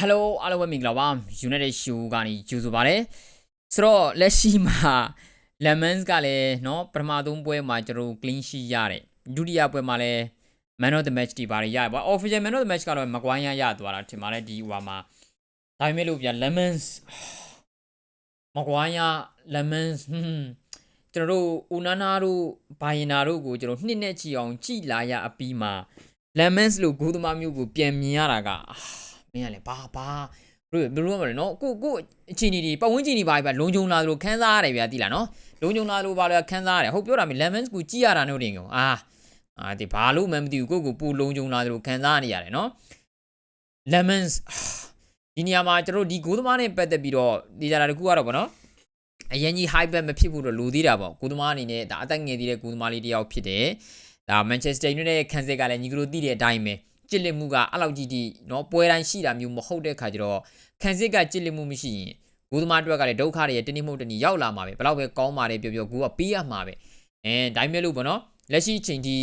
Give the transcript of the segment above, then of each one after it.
Hello အားလုံးပဲမင်္ဂလာပါ United Show ကနေကြိုဆိုပါရစေဆိုတော့လက်ရှိမှာ Lemons ကလည်းเนาะပထမဆုံးပွဲမှာကျွန်တော်တို့ clean sheet ရတယ်ဒုတိယပွဲမှာလည်း man of the match ဒီပါရရတယ်ပေါ့ official man of the match ကတော့မကွိုင်းရရသွားတာထင်ပါတယ်ဒီဟိုမှာဒါပေမဲ့လို့ဗျာ Lemons မကွိုင်းရ Lemons ဟွန်းကျွန်တော်တို့ဦးနာနာတို့ဘိုင်နာတို့ကိုကျွန်တော်နှစ်နဲ့ချီအောင်ကြည်လာရအပြီးမှာ Lemons လို့ဂိုးသမားမျိုးကိုပြန်မြင်ရတာကအာ မင်းကလည်းဘာဘာဘယ်လိုဘယ်လိုမလဲနော်ကိုကိုအချင်းကြီးပတ်ဝန်းကျင်ကြီးပါပဲလုံခြုံလာလို့ခန်းစားရတယ်ဗျာတိလားနော်လုံခြုံလာလို့ပါလို့ခန်းစားရတယ်ဟုတ်ပြောတာမင်း Lemons ကိုကြည်ရတာနဲ့တင်ကောင်အာအာဒီဘာလို့မှမသိဘူးကိုကိုပူလုံခြုံလာလို့ခန်းစားနေရတယ်နော် Lemons ဒီနေရာမှာကျွန်တော်ဒီဂိုးသမားနဲ့ပတ်သက်ပြီးတော့ဒီကြတာတခုကတော့ဗောနော်အရင်ကြီး high bet မဖြစ်ဘူးတော့လိုသေးတာပေါ့ဂိုးသမားအနေနဲ့ဒါအသက်ငယ်သေးတဲ့ဂိုးသမားလေးတစ်ယောက်ဖြစ်တယ်ဒါ Manchester United ရဲ့ခံစစ်ကလည်းညီကလိုသိတဲ့အတိုင်းပဲ ကြစ်လက်မှုကအဲ့လောက်ကြီးတိနော်ပွဲတိုင်းရှိတာမျိုးမဟုတ်တဲ့ခါကျတော့ခံစစ်ကကြစ်လက်မှုမရှိရင်ဂူသမားအတွက်ကလည်းဒုက္ခတွေတနည်းမဟုတ်တနည်းရောက်လာမှာပဲဘလောက်ပဲကောင်းပါတယ်ပြောပြောဂူကပေးရမှာပဲအဲဒါမျိုးလို့ပေါ့နော်လက်ရှိချိန်ထိ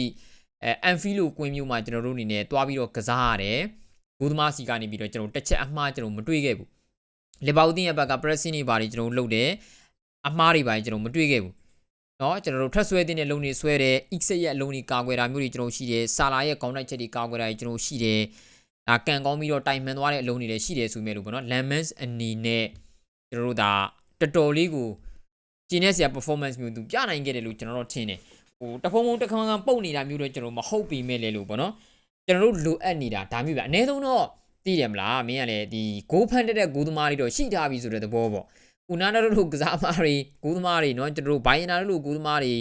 အဲအန်ဖီလိုကွင်းမျိုးမှာကျွန်တော်တို့အနေနဲ့တွားပြီးတော့ကစားရတယ်ဂူသမားစီကနေပြီးတော့ကျွန်တော်တစ်ချက်အမှားကျွန်တော်မတွေ့ခဲ့ဘူးလေပါဦးတင်ရဲ့ဘက်က pressing တွေပါတယ်ကျွန်တော်လုပ်တယ်အမှားတွေပါတယ်ကျွန်တော်မတွေ့ခဲ့ဘူး เนาะကျွန်တော်တို့ထက်ဆွဲတဲ့လုံတွေဆွဲတယ် x ရဲ့အလုံးတွေကာကွယ်တာမျိုးတွေကျွန်တော်ရှိတယ်ဆာလာရဲ့ကောင်းတိုက်ချက်တွေကာကွယ်တာတွေကျွန်တော်ရှိတယ်ဒါကန်ကောင်းပြီးတော့တိုင်မှန်သွားတဲ့အလုံးတွေလည်းရှိတယ်ဆိုမြဲလို့ပေါ့နော် lemons အနေနဲ့ကျွန်တော်တို့ဒါတော်တော်လေးကိုကျင်းနေစရာ performance မျိုးသူပြနိုင်ခဲ့တယ်လို့ကျွန်တော်တို့ထင်တယ်ဟိုတဖုံဖုံတခါခါပုတ်နေတာမျိုးတော့ကျွန်တော်မဟုတ်ပြီမဲ့လေလို့ပေါ့နော်ကျွန်တော်တို့လိုအပ်နေတာဒါမျိုးပြအနည်းဆုံးတော့သိတယ်မလားမင်းကလည်းဒီဂိုးဖန်တက်တဲ့ဂိုးသမားတွေတော့ရှိထားပြီဆိုတဲ့သဘောပေါ့ ဦးနာတို့လိုကစားမားတွေဂိုးသမားတွေเนาะကျွန်တော်တို့ဘိုင်နာတို့လိုဂိုးသမားတွေ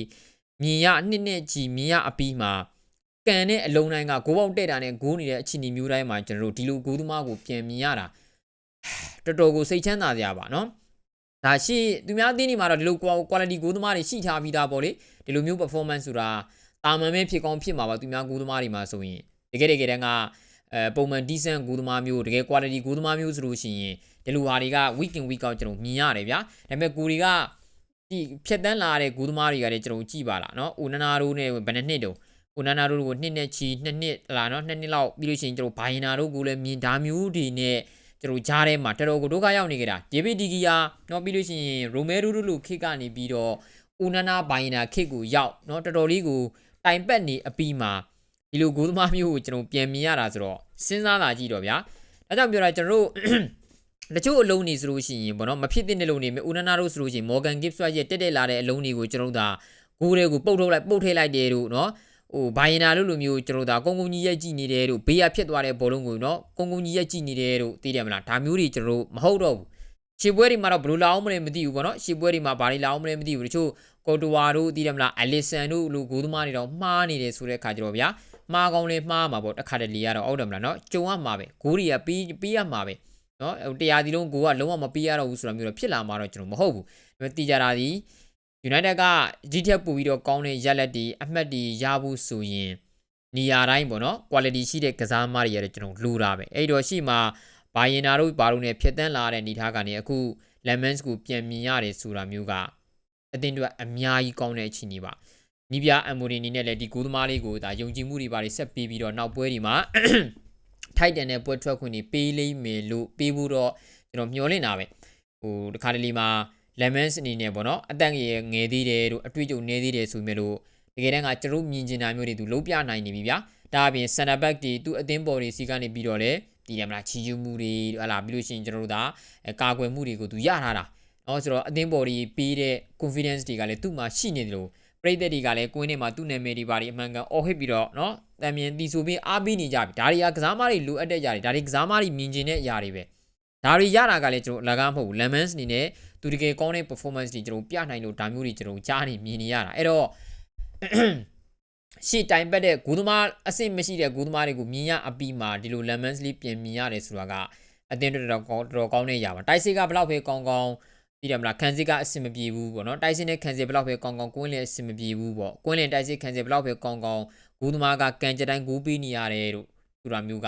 မြင်ရအနှစ်နဲ့ကြည်မြင်ရအပြီးမှာကန်တဲ့အလုံးတိုင်းကဂိုးပေါက်တဲ့တာနဲ့ဂိုးနေတဲ့အခြေအနေမျိုးတိုင်းမှာကျွန်တော်တို့ဒီလိုဂိုးသမားကိုပြန်မြင်ရတာတော်တော်ကိုစိတ်ချမ်းသာစရာပါเนาะဒါရှိသူများအသင်းတွေမှာတော့ဒီလို quality ဂိုးသမားတွေရှိထားပြီးသားပေါ့လေဒီလိုမျိုး performance ဆိုတာတာမန်ပဲဖြစ်ကောင်းဖြစ်မှာပါသူများဂိုးသမားတွေမှာဆိုရင်တကယ်တကယ်တမ်းက အဲပုံမှန် decent ဂိုးသမားမျိုးတကယ် quality ဂိုးသမားမျိုးဆိုလို့ရှိရင်ဒီလိုဟာတွေက week in week out ကျွန်တော်မြင်ရတယ်ဗျာဒါပေမဲ့ကိုတွေကဒီဖြတ်တန်းလာတဲ့ဂိုးသမားတွေကလည်းကျွန်တော်ကြည့်ပါလားเนาะဦးနာနာတို့နဲ့ဘယ်နှစ်နှစ်တုန်းဦးနာနာတို့ကိုနှစ်နဲ့ချီနှစ်နှစ်လာเนาะနှစ်နှစ်လောက်ပြီးလို့ရှိရင်ကျွန်တော်ဘိုင်နာတို့ကိုလည်းမြင်ဒါမျိုးတွေနဲ့ကျွန်တော်ကြားထဲမှာတော်တော်ကိုဒုက္ခရောက်နေကြတာဒေးဗစ်ဒီဂီယာเนาะပြီးလို့ရှိရင်ရိုမဲရိုတို့လိုခေတ်ကနေပြီးတော့ဦးနာနာဘိုင်နာခေတ်ကိုရောက်เนาะတော်တော်လေးကိုတိုင်ပတ်နေအပြီးမှာ ဒီလိုဂိုးသမားမျိုးကိုကျွန်တော်ပြန်မြင်ရတာဆိုတော့စဉ်းစားလာကြည့်တော့ဗျာဒါကြောင့်ပြောတာကျွန်တော်တို့တချို့အလုံးနေဆိုလို့ရှိရင်ပေါ့နော်မဖြစ်တဲ့လုံးနေမယ်ဦးနနာတို့ဆိုလို့ရှိရင် Morgan Gibbs ရဲ့တက်တက်လာတဲ့အလုံးတွေကိုကျွန်တော်တို့ဒါဂိုးတွေကိုပုတ်ထုတ်လိုက်ပုတ်ထိလိုက်တယ်တို့နော်ဟိုဘိုင်နာတို့လိုမျိုးကျွန်တော်တို့ဒါကုန်းကုန်းကြီးရက်ကြည့်နေတယ်တို့ဘေးရဖြစ်သွားတဲ့ဘောလုံးကိုနော်ကုန်းကုန်းကြီးရက်ကြည့်နေတယ်တို့သိတယ်မလားဒါမျိုးတွေကျွန်တော်တို့မဟုတ်တော့ဘူးရှေ့ပွဲတွေမှာတော့ဘယ်လိုလာအောင်မလဲမသိဘူးပေါ့နော်ရှေ့ပွဲတွေမှာဘာတွေလာအောင်မလဲမသိဘူးတချို့ကော်တိုဝါတို့သိတယ်မလားအလီဆန်တို့လိုဂိုးသမားတွေတော့မှားနေတယ်ဆိုတဲ့အခါကျတော့ဗျာ မှားကောင်းလဲမှားမှာပေါ့တခါတလေကတော့အောက်တယ်မလားနော်ကြုံရမှာပဲဂိုးတွေကပြီးပြီးရမှာပဲနော်တရားဒီလုံးကိုကလုံးဝမပေးရတော့ဘူးဆိုတာမျိုးတော့ဖြစ်လာမှာတော့ကျွန်တော်မဟုတ်ဘူးဒါပေမဲ့တီကြတာဒီ United ကဒီထက်ပိုပြီးတော့ကောင်းတဲ့ရက်လက်တွေအမှတ်တွေရဖို့ဆိုရင်နေရာတိုင်းပေါ့နော် quality ရှိတဲ့ကစားသမားတွေရတယ်ကျွန်တော်လူတာပဲအဲ့တော့ရှိမှာဘိုင်ယင်နာတို့ဘာလို့နေဖြစ်တန်းလာတဲ့နေသားကနေအခု Lemons ကိုပြန်မြင်ရတယ်ဆိုတာမျိုးကအတင်းတို့အများကြီးကောင်းတဲ့အခြေအနေပါ နီးပြအမ်မိုရီနီနဲ့လည်းဒီဂိုးသမားလေးကိုဒါယုံကြည်မှုတွေပါတွေဆက်ပေးပြီးတော့နောက်ပွဲတွေမှာထိုက်တန်တဲ့ပွဲထွက်ခွင့်တွေပေးလိမ့်မယ်လို့ပေးဖို့တော့ကျွန်တော်မျှော်လင့်တာပဲဟိုတခါတလေမှာလမန်စ်အနေနဲ့ပေါ့နော်အတန်ငယ်ငယ်သေးတယ်တို့အတွေ့အကြုံနည်းသေးတယ်ဆိုမြဲလို့တကယ်တမ်းကကျွန်တော်မြင်ကျင်တာမျိုးတွေသူလုံးပြနိုင်နေပြီဗျာဒါအပြင်ဆန်တာဘက်တွေသူအသင်းပေါ်တွေစီကနေပြီးတော့လေတည်တယ်မလားချီယူမှုတွေဟလာပြီးလို့ရှိရင်ကျွန်တော်တို့ဒါကာကွယ်မှုတွေကိုသူရထားတာနော်ဆိုတော့အသင်းပေါ်တွေပေးတဲ့ confidence တွေကလည်းသူ့မှာရှိနေတယ်လို့ ပြိသက်တွေကလည်းကွင်းထဲမှာသူ့နာမည်တွေပါတွေအမှန်ကန်အော်ဟစ်ပြီးတော့နော်တံမြင်တီဆိုပြီးအားပေးနေကြပြီဒါတွေကကစားမတွေလိုအပ်တဲ့အရာတွေဒါတွေကစားမတွေမြင်ကျင်တဲ့အရာတွေပဲဒါတွေရတာကလည်းကျွန်တော်အလကားမဟုတ်ဘူး lemons အနေနဲ့သူတကယ်ကောင်းတဲ့ performance တွေကျွန်တော်ပြနိုင်လို့ဒါမျိုးတွေကျွန်တော်ကြားနေမြင်နေရတာအဲ့တော့ရှေ့တိုင်ပတ်တဲ့ဂူသမားအဆင့်မရှိတဲ့ဂူသမားတွေကိုမြင်ရအပြီးမှာဒီလို lemons လေးပြင်မြင်ရတယ်ဆိုတာကအတင်းတော်တော်ကောင်းတော်ကောင်းတဲ့ຢာပါတိုက်စစ်ကဘလောက်ပဲကောင်းကောင်း သိတယ်မလားခန်းစစ်ကအဆင်မပြေဘူးပေါ့နော်တိုက်စစ်နဲ့ခန်းစစ်ဘလောက်ပဲကောင်းကောင်းကွင်းလင်အဆင်မပြေဘူးပေါ့ကွင်းလင်တိုက်စစ်ခန်းစစ်ဘလောက်ပဲကောင်းကောင်းဂူသမားကကန်ကြတိုင်းဂူပေးနေရတယ်တို့ဆိုတာမျိုးက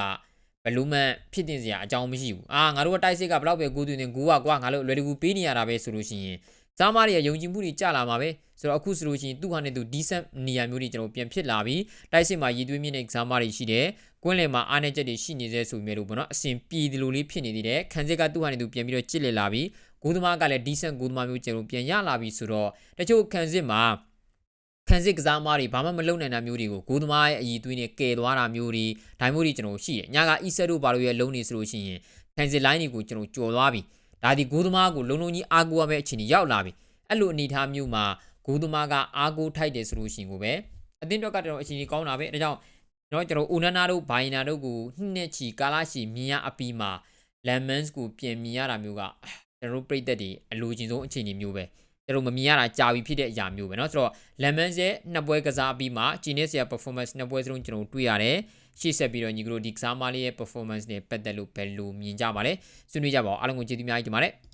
ဘယ်လို့မှဖြစ်တင်စရာအကြောင်းမရှိဘူးအာငါတို့ကတိုက်စစ်ကဘလောက်ပဲဂူးသွင်းနေဂူကကွာငါတို့လွယ်တကူပေးနေရတာပဲဆိုလို့ရှိရင်စားမားတွေရဲ့ယုံကြည်မှုတွေကျလာမှာပဲဆိုတော့အခုဆိုလို့ရှိရင်သူ့ဟာနဲ့သူ decent နေရာမျိုးတွေကျွန်တော်ပြန်ဖြစ်လာပြီးတိုက်စစ်မှာရည်သွေးမြင့်တဲ့စားမားတွေရှိတယ်ကွင်းလယ်မှာအားနေချက်တွေရှိနေသေးဆိုပေမဲ့လို့ပေါ့နော်အစဉ်ပြေဒီလိုလေးဖြစ်နေသေးတယ်ခံစစ်ကသူ့ဟာနဲ့သူပြန်ပြီးတော့ကြစ်လက်လာပြီး ဂိုးသမားကလည်း decent ဂိုးသမားမျိုးကျွန်တော်ပြန်ရလာပြီးဆိုတော့တချို့ခံစစ်မှာခံစစ်ကစားမားတွေဘာမှမလုပ်နိုင်တာမျိုးတွေကိုဂိုးသမားရဲ့အည်သွေးနဲ့ကယ်သွားတာမျိုးတွေဒါမျိုးတွေကျွန်တော်ရှိတယ်ညက e set တို့ဘာလို့ရဲ့လုံးနေဆိုလို့ရှိရင်ခံစစ် line တွေကိုကျွန်တော်ကြော်သွားပြီဒါဒီဂိုးသမားကိုလုံလုံကြီးအားကိုးရမယ့်အခြေအနေရောက်လာပြီအဲ့လိုအနေအထားမျိုးမှာဂိုးသမားကအားကိုးထိုက်တယ်ဆိုလို့ရှိရင်ကိုပဲအသင်းတော့ကတော့အခြေအနေကောင်းတာပဲဒါကြောင့်တော့ကျွန်တော်အိုနနာတို့ဘိုင်နာတို့ကိုနှစ်နှစ်ချီကာလာရှီမြင်ရအပြီးမှာ lemons ကိုပြင်မြင်ရတာမျိုးက ကျွန်တော်တို့ပြိသက်တွေအလိုချင်ဆုံးအခြေအနေမျိုးပဲကျွန်တော်မမြင်ရတာကြာပြီဖြစ်တဲ့အရာမျိုးပဲเนาะဆိုတော့ lemons ရဲ့နှစ်ပွဲကစားပြီးမှ genius ရဲ့ performance နှစ်ပွဲစလုံးကျွန်တော်တွေ့ရတယ်ရှေ့ဆက်ပြီးတော့ညီကတို့ဒီကစားမလေးရဲ့ performance နဲ့ပတ်သက်လို့ဘယ်လိုမြင်ကြပါလဲဆွေးနွေးကြပါဦးအားလုံးကိုကျေးဇူးအများကြီးတင်ပါတယ်